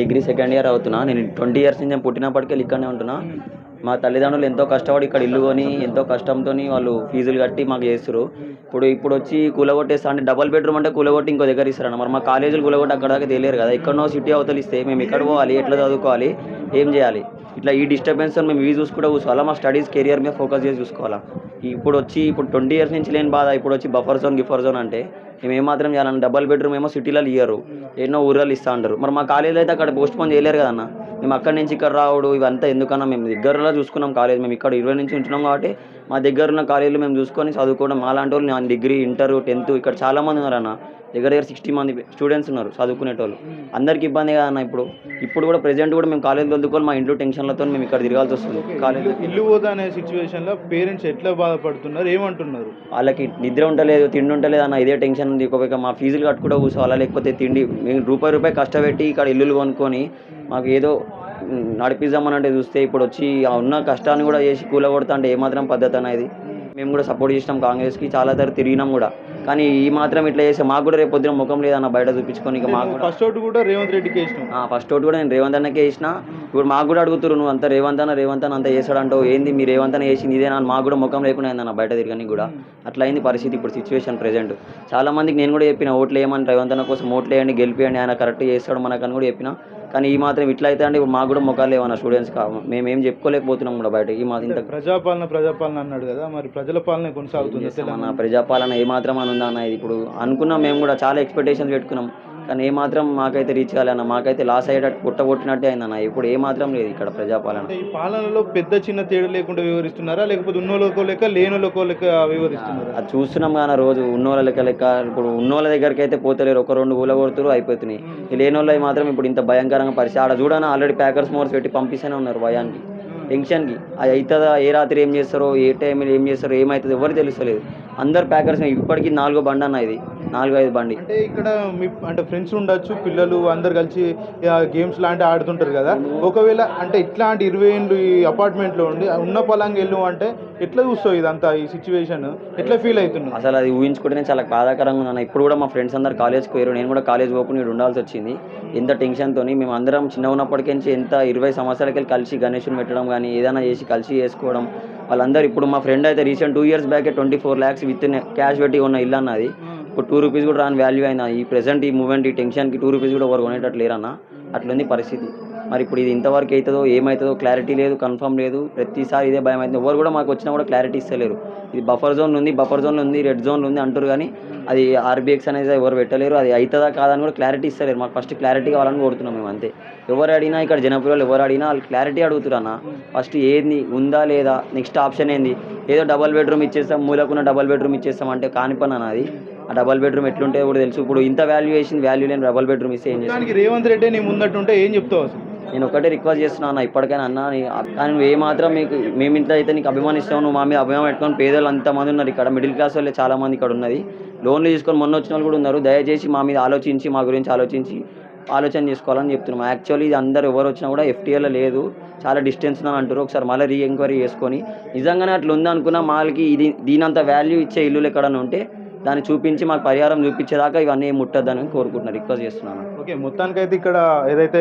Degree second year అవుతున్నా. నేను twenty years నుంచి నేను పుట్టినప్పటికీ ఇక్కడనే ఉంటున్నా. మా తల్లిదండ్రులు ఎంతో కష్టపడి ఇక్కడ ఇల్లు కొని ఎంతో కష్టంతో వాళ్ళు ఫీజులు కట్టి మాకు చేస్తారు ఇప్పుడు ఇప్పుడు వచ్చి కూలగొట్టేస్తా అంటే డబల్ బెడ్రూమ్ అంటే కూలగొట్టి ఇంకో దగ్గర ఇస్తారన్న మరి మా కాలేజీలు కూలగొట్టి అక్కడ దాకా తెలియరు కదా. ఎక్కడో సిటీ అవతలు ఇస్తే మేము ఎక్కడ పోవాలి ఎట్లా చదువుకోవాలి ఏం చేయాలి? ఇట్లా ఈ డిస్టర్బెన్స్ మేము ఇవి చూసుకుంటే కూర్చోవాలా? మా స్టడీస్ కెరియర్ మీద ఫోకస్ చేసి చూసుకోవాలా? ఇప్పుడు వచ్చి ఇప్పుడు ట్వంటీ ఇయర్స్ నుంచి లేని బాధ. ఇప్పుడు వచ్చి బఫర్ జోన్ గిఫర్ జోన్ అంటే మేము ఏమాత్రం చేయాలన్న డబల్ బెడ్రూమ్ ఏమో సిటీలలో ఇయ్యరు. ఎన్నో ఊర్లలో ఇస్తా అంటారు. మరి మా కాలేజీలో అయితే అక్కడ పోస్ట్ పోన్ చేయలేరు కదన్న మేము అక్కడి నుంచి ఇక్కడ రావడు ఇవంతా ఎందుకన్నా మేము దగ్గరలో చూసుకున్నాం కాలేజ్. మేము ఇక్కడ ఇరవై నుంచి ఉంటున్నాం కాబట్టి మా దగ్గర ఉన్న కాలేజీలు మేము చూసుకొని చదువుకోవడం మా లాంటి వాళ్ళు నేను డిగ్రీ ఇంటర్ టెన్త్ ఇక్కడ చాలా మంది ఉన్నారు అన్న. దగ్గర దగ్గర సిక్స్టీ మంది స్టూడెంట్స్ ఉన్నారు చదువుకునేటోళ్ళు. అందరికి ఇబ్బంది కదన్న ఇప్పుడు. ఇప్పుడు కూడా ప్రెజెంట్ కూడా మేము కాలేజ్ చదువుకొని మా ఇంట్లో టెన్షన్లతో మేము ఇక్కడ తిరగాల్సి వస్తుంది. కాలేజ్. ఇల్లు- ఇల్లు పోతా అనే సిచ్యువేషన్లో పేరెంట్స్ ఎట్లా బాధపడుతున్నారు? ఏమంటున్నారు? వాళ్ళకి నిద్ర ఉండలేదు తిండి ఉండలేదు అన్న. ఇదే టెన్షన్ ఉంది ఒకవేళ మా ఫీజులు కట్టుకుంటూ కూర్చోవాలా? లేకపోతే తిండి మేము రూపాయి రూపాయి కష్టపెట్టి ఇక్కడ ఇల్లులు కొనుక్కొని మాకు ఏదో నడిపిద్దామని అంటే చూస్తే ఇప్పుడు వచ్చి ఉన్న కష్టాన్ని కూడా చేసి కూలగొడతా అంటే ఏమాత్రం పద్ధతి అనేది? మేము కూడా సపోర్ట్ చేసినాం కాంగ్రెస్కి చాలా తర తిరిగినాం కూడా. కానీ ఈ మాత్రం ఇట్లా చేస్తే మాకు కూడా రేపు పొద్దున ముఖం లేదన్న బయట చూపించుకొని ఇక మాకు ఫస్ట్ అవుట్ కూడా రేవంత్ రెడ్డికి వేసినాం ఫస్ట్ ఒకటి కూడా నేను రేవంత్ అన్నకే వేసిన ఇప్పుడు మాకు కూడా అడుగుతున్నారు నువ్వు అంత రేవంత్ అన్న రేవంత్ అన్న అంత చేశాడంటావు ఏంది మీ రేవంత్ అన్న వేసింది ఇదేనా అని మాకు కూడా ముఖం లేకుండా అయిందన్న బయట తిరగని కూడా. అట్లా అయింది పరిస్థితి ఇప్పుడు సిచ్యువేషన్ ప్రెజెంట్ చాలా మందికి నేను కూడా చెప్పిన ఓట్లు వేయమని రేవంత్ అన్న కోసం ఓట్లు వేయండి గెలిపియండి ఆయన కరెక్ట్ చేస్తాడు మనకని కూడా చెప్పిన. కానీ ఈ మాత్రం ఇట్లా అయితే అంటే ఇప్పుడు మాకు కూడా ముఖాలు లేవన్న స్టూడెంట్స్ కా. మేము ఏం చెప్పుకోలేకపోతున్నాం కూడా బయట ఈ మా ఇంత ప్రజాపాలన ప్రజాపాలన అన్నాడు కదా మరి ప్రజల పాలన కొనసాగుతుంది మన ప్రజాపాలన ఏమాత్రం అని ఉందా అన్న ఇది. ఇప్పుడు అనుకున్నాం మేము కూడా చాలా ఎక్స్పెక్టేషన్స్ పెట్టుకున్నాం. కానీ ఏమాత్రం మాకైతే రీచ్ కాలేదన్న మాకైతే లాస్ అయ్యేటట్టు పుట్టగొట్టినట్టే అయిందన్న. ఇప్పుడు ఏమాత్రం లేదు ఇక్కడ ప్రజాపాలన. ఈ పాలనలో పెద్ద చిన్న తేడా లేకుండా వివరిస్తున్నారా? లేకపోతే ఉన్నోళ్ళకో లెక్క లేనోళ్ళకో లెక్క వివరిస్తున్నారా? అది చూస్తున్నాం కానీ రోజు ఉన్నోళ్ళ లెక్క లెక్క ఇప్పుడు ఉన్నోళ్ళ దగ్గరికి అయితే పోతలేరు. ఒక రెండు ఊళ్ళ కొడుతురు అయిపోతున్నాయి. ఈ లేని వాళ్ళవి మాత్రం ఇప్పుడు ఇంత భయంకరంగా పరిస్థితి. ఆడ చూడనా ఆల్రెడీ ప్యాకర్స్ మోర్స్ పెట్టి పంపిస్తూనే ఉన్నారు భయానికి టెన్షన్కి. అది అవుతుందా ఏ రాత్రి ఏం చేస్తారో ఏ టైంలో ఏం చేస్తారో ఏమవుతుందో ఎవరు తెలుస్తలేదు. అందరు ప్యాకర్స్ ఇప్పటికీ నాలుగో బండి అన్న ఇది. నాలుగో ఐదు బండి. అంటే ఇక్కడ మీ అంటే ఫ్రెండ్స్ ఉండొచ్చు పిల్లలు అందరు కలిసి గేమ్స్ లాంటి ఆడుతుంటారు కదా. ఒకవేళ అంటే ఇట్లాంటి ఇరవై ఏళ్ళు ఈ అపార్ట్మెంట్లో ఉండి ఉన్న పొలంగా వెళ్ళు అంటే ఎట్లా చూస్తావు ఇదంతా ఈ సిచ్యువేషన్ ఎట్లా ఫీల్ అవుతున్నావు? అసలు అది ఊహించుకుంటేనే చాలా బాధాకరంగా ఉంది అన్న. ఇప్పుడు కూడా మా ఫ్రెండ్స్ అందరు కాలేజ్కి పోయారు. నేను కూడా కాలేజ్ ఓపెన్ ఇక్కడ ఉండాల్సి వచ్చింది. ఎంత టెన్షన్తో మేము అందరం చిన్న ఉన్నప్పటికీ నుంచి ఎంత ఇరవై సంవత్సరాలకి కలిసి గణేష్ని పెట్టడం కానీ ఏదైనా చేసి కలిసి చేసుకోవడం వాళ్ళందరూ ఇప్పుడు మా ఫ్రెండ్ అయితే recent two years back twenty four lakhs with cash పెట్టి ఉన్న ఇల్లు అన్నది. ఇప్పుడు టూ రూపీస్ కూడా రాని వాల్యూ అయినా ఈ ప్రెసెంట్ ఈ మూమెంట్ ఈ టెన్షన్కి టూ రూపీస్ కూడా ఎవరు కొనేటట్టు లేరన్నా అట్లుంది పరిస్థితి. మరి ఇప్పుడు ఇది ఇంతవరకు అవుతుందో ఏమవుతుందో క్లారిటీ లేదు కన్ఫర్మ్ లేదు ప్రతిసారి ఇదే భయం అవుతుంది. ఎవరు కూడా మాకు వచ్చినా కూడా క్లారిటీ ఇస్తలేరు. ఇది బఫర్ జోన్ ఉంది బఫర్ జోన్ ఉంది రెడ్ జోన్ ఉంది అంటారు కానీ అది ఆర్బీఎక్స్ అనేది ఎవరు పెట్టలేరు అది అవుతుందా కాదని కూడా క్లారిటీ ఇస్తలేరు. మాకు ఫస్ట్ క్లారిటీ కావాలని కోరుతున్నాం మేము అంతే. ఎవరు అడిగినా ఇక్కడ జనప్రియులు ఎవరు అడిగినా వాళ్ళు క్లారిటీ అడుగుతున్నా అన్న ఫస్ట్ ఏంది ఉందా లేదా నెక్స్ట్ ఆప్షన్ ఏంది? ఏదో డబల్ బెడ్రూమ్ ఇచ్చేస్తాం మూలకున్న డబల్ బెడ్రూమ్ ఇచ్చేస్తాం అంటే కాని పని అన్నది ఆ డబల్ బెడ్రూమ్ ఎట్లుంటే కూడా తెలుసు. ఇప్పుడు ఇంత వాల్యూ వేసింది వాల్యూ లేని డబల్ బెడ్రూమ్ ఇస్తే ఏం చేస్తాం దానికి రేవంత్ రెడ్డి నీ ముందట్టుంటే ఏం చెప్తావు అసలు? నేను ఒకటే రిక్వెస్ట్ చేస్తున్నా అన్న ఇప్పటికైనా అన్న కానీ నువ్వు ఏ మాత్రం మీకు మేము ఇంట్లో అయితే నీకు అభిమానిస్తావు నువ్వు మా మీద అభిమానం పెట్టుకొని పేదలు అంతమంది ఉన్నారు ఇక్కడ మిడిల్ క్లాస్ వాళ్ళే చాలా మంది ఇక్కడ ఉన్నది. లోన్లు తీసుకొని మొన్న వచ్చిన వాళ్ళు కూడా ఉన్నారు. దయచేసి మా మీద ఆలోచించి మా గురించి ఆలోచించి ఆలోచన చేసుకోవాలని చెప్తున్నాం. యాక్చువల్లీ ఇది అందరు ఎవరు వచ్చినా కూడా ఎఫ్టీఏలో లేదు. చాలా డిస్టెన్స్ అని అంటారు ఒకసారి మళ్ళీ రీ ఎంక్వైరీ చేసుకొని నిజంగానే అట్లా ఉందనుకున్నా మాలకి ఇది దీనంత వాల్యూ ఇచ్చే ఇల్లులు ఎక్కడన్నా ఉంటే దాన్ని చూపించి మాకు పరిహారం చూపించేదాకా ఇవన్నీ ముట్టద్దని కోరుకుంటున్నాను రిక్వెస్ట్ చేస్తున్నాను. ఓకే మొత్తానికైతే ఇక్కడ ఏదైతే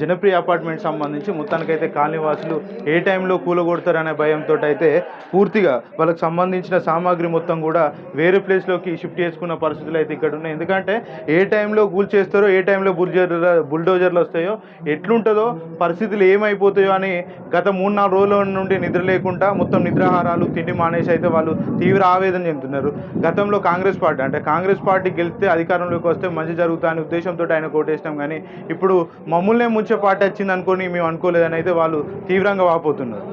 జనప్రియ అపార్ట్మెంట్ సంబంధించి మొత్తానికైతే కాలనీవాసులు ఏ టైంలో కూలగొడతారనే భయంతో అయితే పూర్తిగా వాళ్ళకి సంబంధించిన సామాగ్రి మొత్తం కూడా వేరే ప్లేస్లోకి షిఫ్ట్ చేసుకున్న పరిస్థితులు అయితే ఇక్కడ ఉన్నాయి. ఎందుకంటే ఏ టైంలో కూల్ చేస్తారో ఏ టైంలో బుల్జర్ బుల్డోజర్లు వస్తాయో ఎట్లుంటుందో పరిస్థితులు ఏమైపోతాయో అని గత మూడు నాలుగు రోజుల నుండి నిద్ర లేకుండా మొత్తం నిద్రాహారాలు తిండి మానేసి అయితే వాళ్ళు తీవ్ర ఆవేదన చెందుతున్నారు. గతంలో కాంగ్రెస్ పార్టీ అంటే కాంగ్రెస్ పార్టీ గెలిస్తే అధికారంలోకి వస్తే మంచి జరుగుతా అనే ఉద్దేశంతో ఆయన కోటేసినాం కానీ ఇప్పుడు మమ్మల్నే ముంచే పార్టీ వచ్చింది అనుకొని మేము అనుకోలేదని అయితే వాళ్ళు తీవ్రంగా వాపోతున్నారు.